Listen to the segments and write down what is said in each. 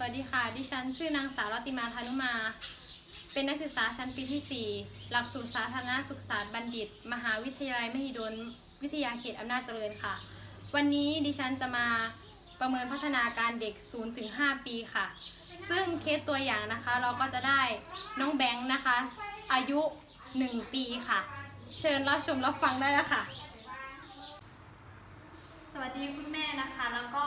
สวัสดีค่ะ ดิฉันชื่อนางสาวรติมาธานุมา เป็นนักศึกษาชั้นปีที่ 4 หลักสูตรสาธารณสุขศาสตร์บัณฑิต มหาวิทยาลัยมหิดล วิทยาเขตอำนาจเจริญค่ะ วันนี้ดิฉันจะมาประเมินพัฒนาการเด็ก 0-5 ปีค่ะ ซึ่งเคสตัวอย่างนะคะเราก็จะได้น้องแบงค์นะคะ อายุ 1 ปีค่ะ เชิญรับชมรับฟังได้แล้วค่ะ สวัสดีคุณแม่นะคะแล้วก็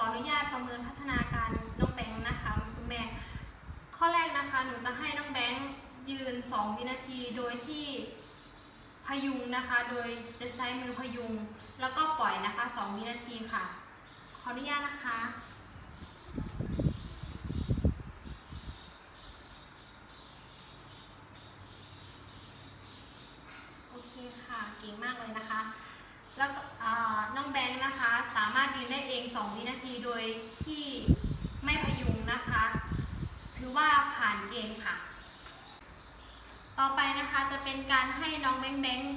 ขออนุญาตประเมินพัฒนาการน้องแบงค์นะคะคุณแม่ ข้อแรกนะคะหนูจะให้น้องแบงค์ยืน 2 วินาทีโดยที่พยุงนะคะ โดยจะใช้มือพยุง แล้วก็ปล่อยนะคะ 2 วินาทีค่ะ ขออนุญาตนะคะ โอเคค่ะ เก่งมากเลยนะคะ แล้วก็อ่าน้องแบงค์นะคะ สามารถยืนได้เอง 2 วินาทีโดยที่ไม่พยุงนะคะ ถือว่าผ่านเกณฑ์ค่ะ ต่อไปนะคะจะเป็นการให้น้องแบงแบงค์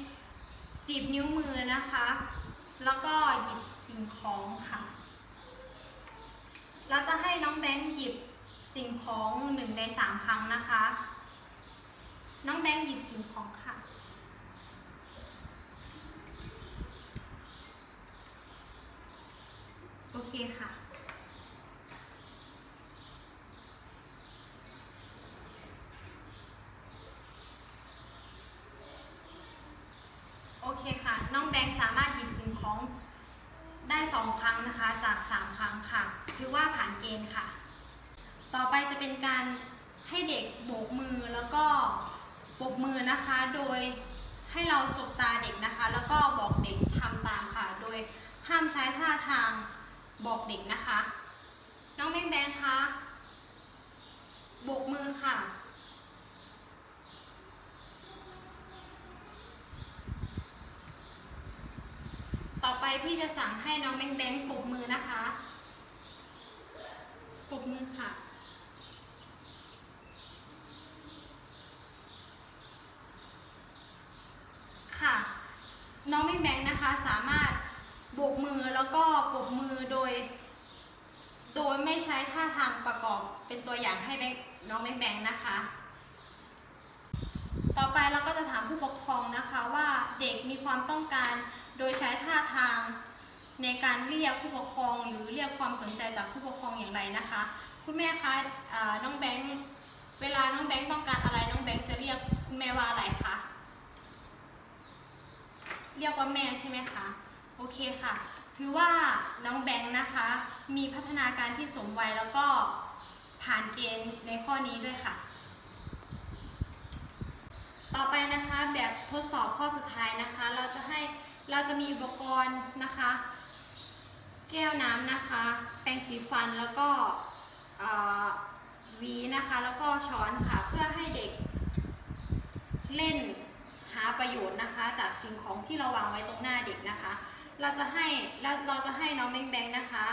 จีบนิ้วมือนะคะ แล้วก็หยิบสิ่งของค่ะ เราจะให้น้องแบงค์หยิบสิ่งของหนึ่งในสามครั้งนะคะ น้องแบงค์หยิบสิ่งของค่ะ โอเคค่ะโอเคค่ะ น้องแบงค์สามารถหยิบสิ่งของได้ 2 ครั้งนะคะจาก 3 ครั้งค่ะ ถือว่าผ่านเกณฑ์ค่ะ ต่อไปจะเป็นการให้เด็กโบกมือแล้วก็โบกมือนะคะ โดยให้เราสบตาเด็กนะคะ แล้วก็บอกเด็กทำตามค่ะ โดยห้ามใช้ท่าทาง บอกเด็กนะคะ น้องแบงแบงคะบกมือค่ะ ต่อไปพี่จะสั่งให้น้องแบงแบงปรบมือนะคะปรบมือค่ะค่ะ น้องแบงแบงนะคะสามารถโบกมือแล้วก็ปรบมือโดย โดยไม่ใช้ท่าทางประกอบเป็นตัวอย่างให้น้องแบงแบงนะคะ ต่อไปเราก็จะถามผู้ปกครองนะคะว่าเด็กมีความต้องการโดยใช้ท่าทางในการเรียกผู้ปกครองหรือเรียกความสนใจจากผู้ปกครองอย่างไรนะคะ คุณแม่คะน้องแบงค์เวลาน้องแบงค์ต้องการอะไรน้องแบงค์จะเรียกคุณแม่ว่าอะไรคะเรียกว่าแม่ใช่ไหมคะโอเคค่ะ ถือว่าน้องแบงค์นะคะ มีพัฒนาการที่สมวัยแล้วก็ผ่านเกณฑ์ในข้อนี้ด้วยค่ะ ต่อไปนะคะแบบทดสอบข้อสุดท้ายนะคะ เราจะให้เราจะมีอุปกรณ์นะคะ แก้วน้ำนะคะ แปรงสีฟันแล้วก็วีนะคะ แล้วก็ช้อนค่ะ เพื่อให้เด็กเล่นหาประโยชน์นะคะ จากสิ่งของที่เราวางไว้ตรงหน้าเด็กนะคะ เราจะให้แล้วเราจะให้น้องแบงแบงนะคะ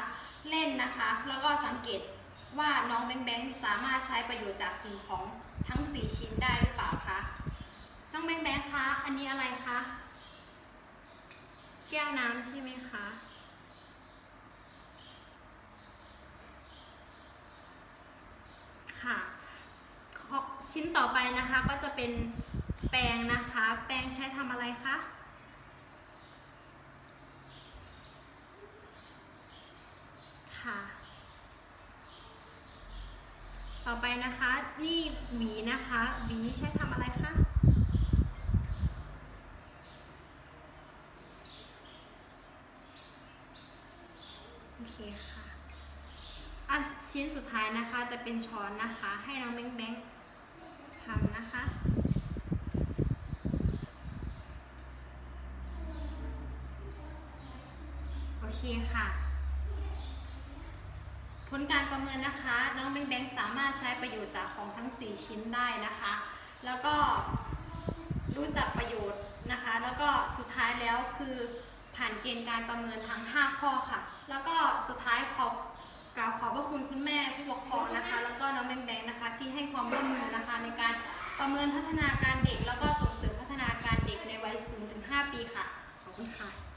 เล่นนะคะ แล้วก็สังเกตว่าน้องแบงแบงสามารถใช้ประโยชน์จากสิ่งของทั้ง 4 ชิ้นได้หรือเปล่าคะน้องแบงแบงคะอันนี้อะไรคะแก้วน้ำใช่ไหมคะค่ะชิ้นต่อไปนะคะก็จะเป็นแปรงนะคะ แปรงใช้ทำอะไรคะ ค่ะ ต่อไปนะคะนี่หวีนะคะหวีใช้ทำอะไรคะโอเคค่ะ อันชิ้นสุดท้ายนะคะจะเป็นช้อนนะคะ ให้น้องแบงค์แบงค์ทำนะคะ โอเคค่ะ ผลการประเมินนะคะ น้องแบงแบงสามารถใช้ประโยชน์จากของทั้ง 4 ชิ้นได้นะคะ แล้วก็รู้จักประโยชน์นะคะ แล้วก็สุดท้ายแล้วคือผ่านเกณฑ์การประเมินทั้ง 5 ข้อค่ะ แล้วก็สุดท้ายขอกล่าวขอบพระคุณคุณแม่ผู้ปกครองนะคะ แล้วก็น้องแบงแบงนะคะที่ให้ความร่วมมือนะคะในการประเมินพัฒนาการเด็ก แล้วก็ส่งเสริมพัฒนาการเด็กในวัย 0-5 ปีค่ะ ขอบคุณค่ะ